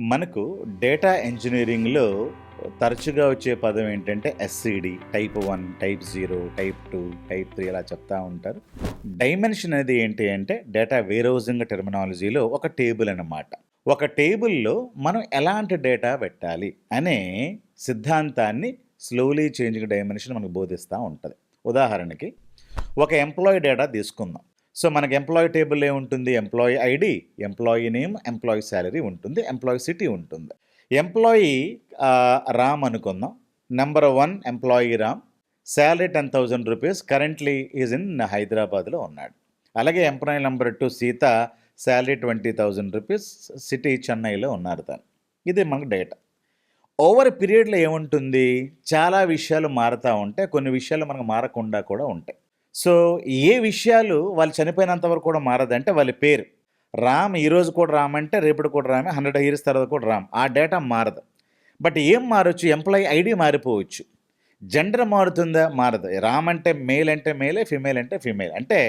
మనకు డేటా ఇంజనీరింగ్లో తరచుగా వచ్చే పదం ఏంటంటే SCD type one type zero type two type three అలా చెప్తా ఉంటారు. డైమెన్షన్ అనేది ఏంటి అంటే డేటా వేరోజింగ్ టెర్మినాలజీలో ఒక టేబుల్ అన్నమాట. ఒక టేబుల్లో మనం ఎలాంటి డేటా పెట్టాలి అనే సిద్ధాంతాన్ని స్లోలీ చేంజింగ్ డైమెన్షన్ మనకు బోధిస్తూ ఉంటుంది. ఉదాహరణకి ఒక ఎంప్లాయీ డేటా తీసుకుందాం. సో మనకి ఎంప్లాయీ టేబుల్ ఏముంటుంది employee ID employee name employee salary ఉంటుంది ఎంప్లాయీ సిటీ ఉంటుంది. ఎంప్లాయీ రామ్ అనుకుందాం. Number one employee Ram salary ten thousand rupees currently is in హైదరాబాద్లో ఉన్నాడు. అలాగే employee number two Sita salary twenty thousand rupees city చెన్నైలో ఉన్నారు తను. ఇది మనకు డేటా ఓవర్ పీరియడ్లో ఏముంటుంది? చాలా విషయాలు మారుతూ ఉంటాయి కొన్ని విషయాలు మనకు మారకుండా కూడా ఉంటాయి. సో ఏ విషయాలు వాళ్ళు చనిపోయినంత వరకు కూడా మారదంటే వాళ్ళ పేరు. రామ్ ఈరోజు కూడా రామంటే రేపటి కూడా రామే హండ్రెడ్ ఇయర్స్ తర్వాత కూడా రామ్. ఆ డేటా మారదు. బట్ ఏం మారచ్చు? Employee ID మారిపోవచ్చు. జెండర్ మారుతుందా? మారదు. రామ్ అంటే మేల్ అంటే మేలే ఫిమేల్ అంటే ఫిమేల్. అంటే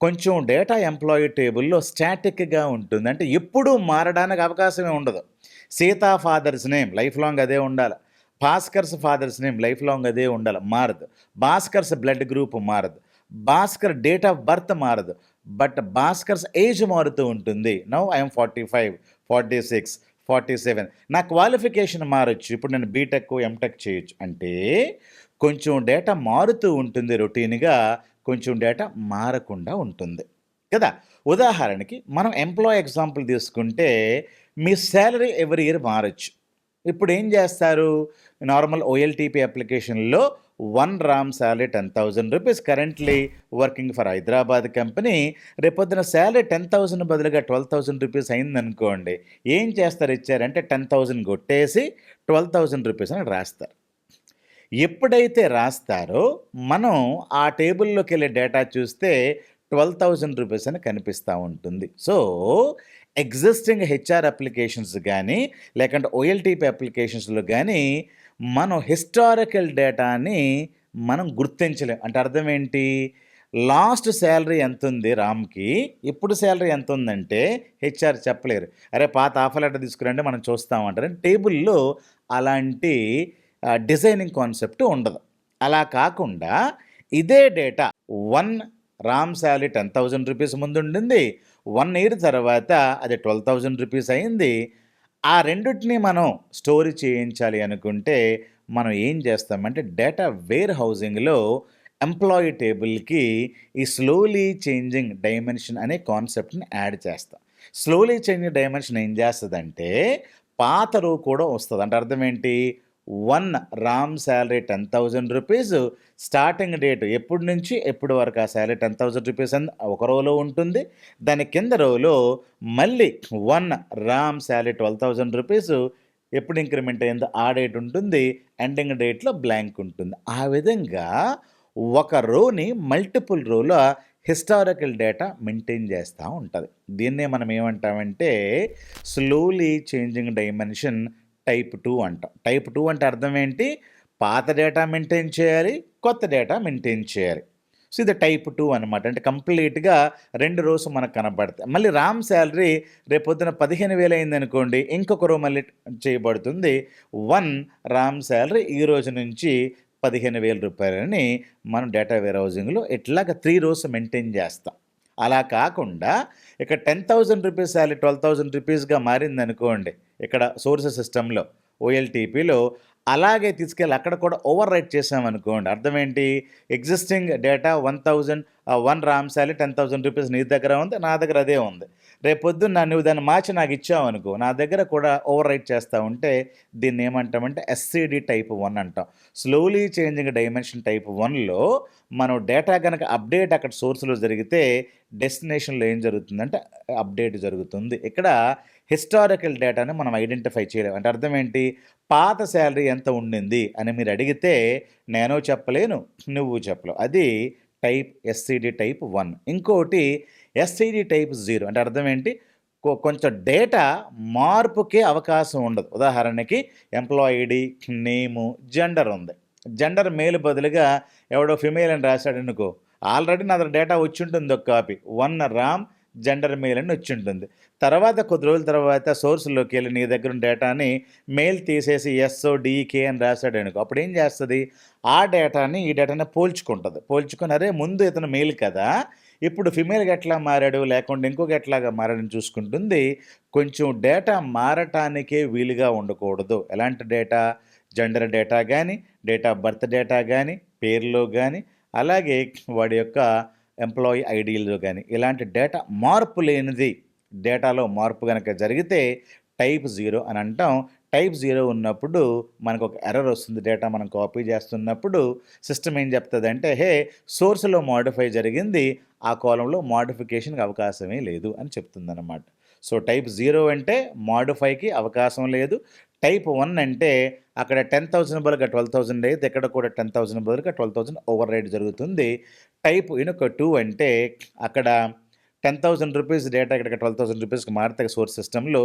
కొంచెం డేటా ఎంప్లాయీ టేబుల్లో స్టాటిక్గా ఉంటుంది. అంటే ఎప్పుడూ మారడానికి అవకాశమే ఉండదు. Sita father's name life long అదే ఉండాలి. Bhaskar's father's name life long అదే ఉండాలి మారదు. భాస్కర్స్ బ్లడ్ గ్రూప్ మారదు. భాస్కర్ డేట్ ఆఫ్ బర్త్ మారదు. బట్ భాస్కర్స్ ఏజ్ మారుతూ ఉంటుంది. Now I'm forty five forty six forty seven. నా క్వాలిఫికేషన్ మారచ్చు. ఇప్పుడు నేను బీటెక్ ఎంటెక్ చేయొచ్చు. అంటే కొంచెం డేటా మారుతూ ఉంటుంది రొటీన్గా. కొంచెం డేటా మారకుండా ఉంటుంది. కదా? ఉదాహరణకి మనం ఎంప్లాయ్ ఎగ్జాంపుల్ తీసుకుంటే మీ శాలరీ ఎవరి ఇయర్ మారచ్చు. ఇప్పుడు ఏం చేస్తారు? నార్మల్ ఓఎల్టీపీ అప్లికేషన్లో one Ram salary ten thousand rupees currently working for Hyderabad company. రేపొద్దున శాలరీ టెన్ థౌజండ్ బదులుగా ట్వెల్వ్ థౌజండ్ రూపీస్ అయిందనుకోండి ఏం చేస్తారు ఇచ్చారంటే టెన్ థౌజండ్ కొట్టేసి ట్వెల్వ్ థౌజండ్ రూపీస్ అని రాస్తారు. ఎప్పుడైతే రాస్తారో మనం ఆ టేబుల్లోకి వెళ్ళే డేటా చూస్తే ట్వెల్వ్ థౌజండ్ రూపీస్ అని కనిపిస్తూ ఉంటుంది. సో ఎగ్జిస్టింగ్ హెచ్ఆర్ అప్లికేషన్స్ కానీ లేకుంటే ఓఎల్టీపీ అప్లికేషన్స్లో కానీ మనం హిస్టారికల్ డేటాని మనం గుర్తించలేం. అంటే అర్థం ఏంటి? లాస్ట్ శాలరీ ఎంత ఉంది రామ్కి? ఇప్పుడు శాలరీ ఎంత ఉందంటే హెచ్ఆర్ చెప్పలేరు. అరే పాత ఆఫర్ లెటర్ తీసుకురండి మనం చూస్తామంటారు. టేబుల్లో అలాంటి డిజైనింగ్ కాన్సెప్ట్ ఉండదు. అలా కాకుండా ఇదే data one Ram salary ten thousand rupees ముందు ఉండింది వన్ ఇయర్ తర్వాత అది ట్వెల్వ్ థౌజండ్ రూపీస్ అయింది. ఆ రెండింటిని మనం స్టోరీ చేయించాలి అనుకుంటే మనం ఏం చేస్తామంటే డేటా వేర్ హౌసింగ్లో ఎంప్లాయీ టేబుల్కి ఈ స్లోలీ చేంజింగ్ డైమెన్షన్ అనే కాన్సెప్ట్ని యాడ్ చేస్తాం. స్లోలీ చేంజింగ్ డైమెన్షన్ ఏం చేస్తుందంటే పాత రో కూడా వస్తుంది అంటే అర్థం ఏంటి? One Ram salary ten thousand rupees. Starting date ఎప్పటి నుంచి ఎప్పటి వరకు ఆ శాలరీ టెన్ థౌజండ్ రూపీస్ అని ఒక రోలో ఉంటుంది. దాని కింద రోలో మళ్ళీ one Ram salary twelve thousand rupees ఎప్పుడు ఇంక్రిమెంట్ అయిందో ఆ డేట్ ఉంటుంది. ఎండింగ్ డేట్లో బ్లాంక్ ఉంటుంది. ఆ విధంగా ఒక రోని మల్టిపుల్ రోలో హిస్టారికల్ డేటా మెయింటైన్ చేస్తూ ఉంటుంది. దీన్నే మనం ఏమంటామంటే slowly changing dimension type two అంటాం. టైప్ టూ అంటే అర్థం ఏంటి? పాత డేటా మెయింటైన్ చేయాలి కొత్త డేటా మెయింటైన్ చేయాలి. సో ఇది టైప్ టూ అనమాట అంటే కంప్లీట్గా రెండు రోజు మనకు కనబడతాయి. మళ్ళీ రామ్ శాలరీ రేపొద్దున పదిహేను వేలు అయింది అనుకోండి ఇంకొక రో మళ్ళీ చేయబడుతుంది. వన్ రామ్ శాలరీ ఈ రోజు నుంచి పదిహేను వేల రూపాయలని మనం డేటా వేర్ హౌసింగ్లో ఇట్లాగ త్రీ రోజు మెయింటైన్ చేస్తాం. అలా కాకుండా ఇక్కడ ten thousand rupees salary twelve thousand రూపీస్గా మారింది అనుకోండి ఇక్కడ సోర్స్ సిస్టంలో ఓఎల్టీపీలో అలాగే తీసుకెళ్ళి అక్కడ కూడా ఓవర్ రైట్ చేసామనుకోండి అర్థం ఏంటి existing data one thousand one Ram salary ten thousand rupees నీ దగ్గర ఉంది నా దగ్గర అదే ఉంది. రేపొద్దున్న నువ్వు దాన్ని మార్చి నాకు ఇచ్చావు అనుకో నా దగ్గర కూడా ఓవర్ రైట్ చేస్తూ ఉంటే దీన్ని ఏమంటామంటే ఎస్సీడి టైప్ వన్ అంటాం. స్లోలీ చేంజింగ్ డైమెన్షన్ టైప్ వన్లో మనం డేటా కనుక అప్డేట్ అక్కడ సోర్స్లో జరిగితే డెస్టినేషన్లో ఏం జరుగుతుందంటే అప్డేట్ జరుగుతుంది. ఇక్కడ హిస్టారికల్ డేటాను మనం ఐడెంటిఫై చేయలేము అంటే అర్థం ఏంటి? పాత శాలరీ ఎంత ఉండింది అని మీరు అడిగితే నేను చెప్పలేను నువ్వు చెప్పలేవు. అది టైప్ ఎస్సీడి టైప్ వన్. ఇంకోటి ఎస్సీడి టైప్ జీరో. అంటే అర్థం ఏంటి? కొ- కొంచెం డేటా మార్పుకే అవకాశం ఉండదు. ఉదాహరణకి ఎంప్లాయీడి నేము జెండర్ ఉంది. జెండర్ మేలు బదులుగా ఎవడో ఫిమేల్ అని రాశాడు అనుకో ఆల్రెడీ నా దగ్గర డేటా వచ్చి ఉంటుంది ఒక copy. One Ram gender male అని వచ్చి ఉంటుంది. తర్వాత కొద్ది రోజుల తర్వాత సోర్స్లోకి వెళ్ళి నీ దగ్గర ఉన్న డేటాని మెయిల్ తీసేసి ఎస్ఓ డికే అని రాశాడు అనుకో అప్పుడు ఏం చేస్తుంది? ఆ డేటాని ఈ డేటాని పోల్చుకుంటుంది. పోల్చుకుని అరే ముందు ఇతను మెయిల్ కదా ఇప్పుడు ఫిమేల్గా ఎట్లా మారాడు? లేకుండా ఇంకొక ఎట్లాగా మారాడని చూసుకుంటుంది. కొంచెం డేటా మారటానికే వీలుగా ఉండకూడదు. ఎలాంటి డేటా జెండర్ డేటా కానీ డేట్ ఆఫ్ బర్త్ డేటా కానీ పేర్లో కానీ అలాగే వాడి యొక్క ఎంప్లాయీ ఐడీలో కానీ ఇలాంటి డేటా మార్పు లేనిది డేటాలో మార్పు కనుక జరిగితే టైప్ జీరో అని అంటాం. టైప్ జీరో ఉన్నప్పుడు మనకు ఒక ఎర్రర్ వస్తుంది. డేటా మనం కాపీ చేస్తున్నప్పుడు సిస్టమ్ ఏం చెప్తుంది అంటే హే సోర్స్లో మాడిఫై జరిగింది. ఆ కాలంలో మాడిఫికేషన్కి అవకాశమే లేదు అని చెప్తుందన్నమాట. సో టైప్ జీరో అంటే మాడిఫైకి అవకాశం లేదు. టైప్ వన్ అంటే అక్కడ టెన్ థౌసండ్ బదులుగా ట్వెల్వ్ థౌసండ్ అయితే ఇక్కడ కూడా టెన్ థౌసండ్ బదులుగా ట్వెల్వ్ థౌసండ్ ఓవర్ రైడ్ జరుగుతుంది. టైప్ ఇనుక టూ అంటే అక్కడ టెన్ థౌసండ్ రూపీస్ డేటా ఇక్కడ ట్వెల్వ్ థౌసండ్ రూపీస్కి మారితే సోర్స్ సిస్టంలో.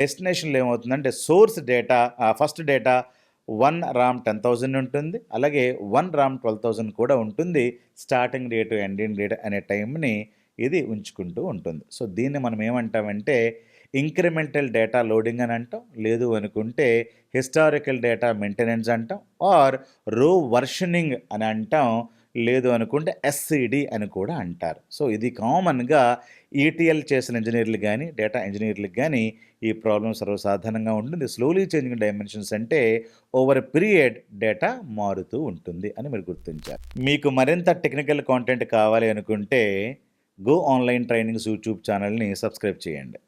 డెస్టినేషన్లో ఏమవుతుందంటే source data first data one Ram ten thousand ఉంటుంది. అలాగే వన్ రామ్ ట్వెల్వ్ థౌజండ్ కూడా ఉంటుంది స్టార్టింగ్ డేట్ ఎండింగ్ డేట్ అనే టైంని ఇది ఉంచుకుంటూ ఉంటుంది. సో దీన్ని మనం ఏమంటామంటే ఇంక్రిమెంటల్ డేటా లోడింగ్ అని అంటాం. లేదు అనుకుంటే హిస్టారికల్ డేటా మెయింటెనెన్స్ అంటాం. ఆర్ రో వర్షనింగ్ అని అంటాం. లేదు అనుకుంటే ఎస్సిడి అని కూడా అంటారు. సో ఇది కామన్గా ఈటీఎల్ చేసిన ఇంజనీర్లు కానీ డేటా ఇంజనీర్లకు కానీ ఈ ప్రాబ్లం సర్వసాధారణంగా ఉంటుంది. స్లోలీ చేంజింగ్ డైమెన్షన్స్ అంటే ఓవర్ పీరియడ్ డేటా మారుతూ ఉంటుంది అని మీరు గుర్తించారు. మీకు మరింత టెక్నికల్ కాంటెంట్ కావాలి అనుకుంటే గో ఆన్లైన్ ట్రైనింగ్స్ యూట్యూబ్ ఛానల్ని సబ్స్క్రైబ్ చేయండి.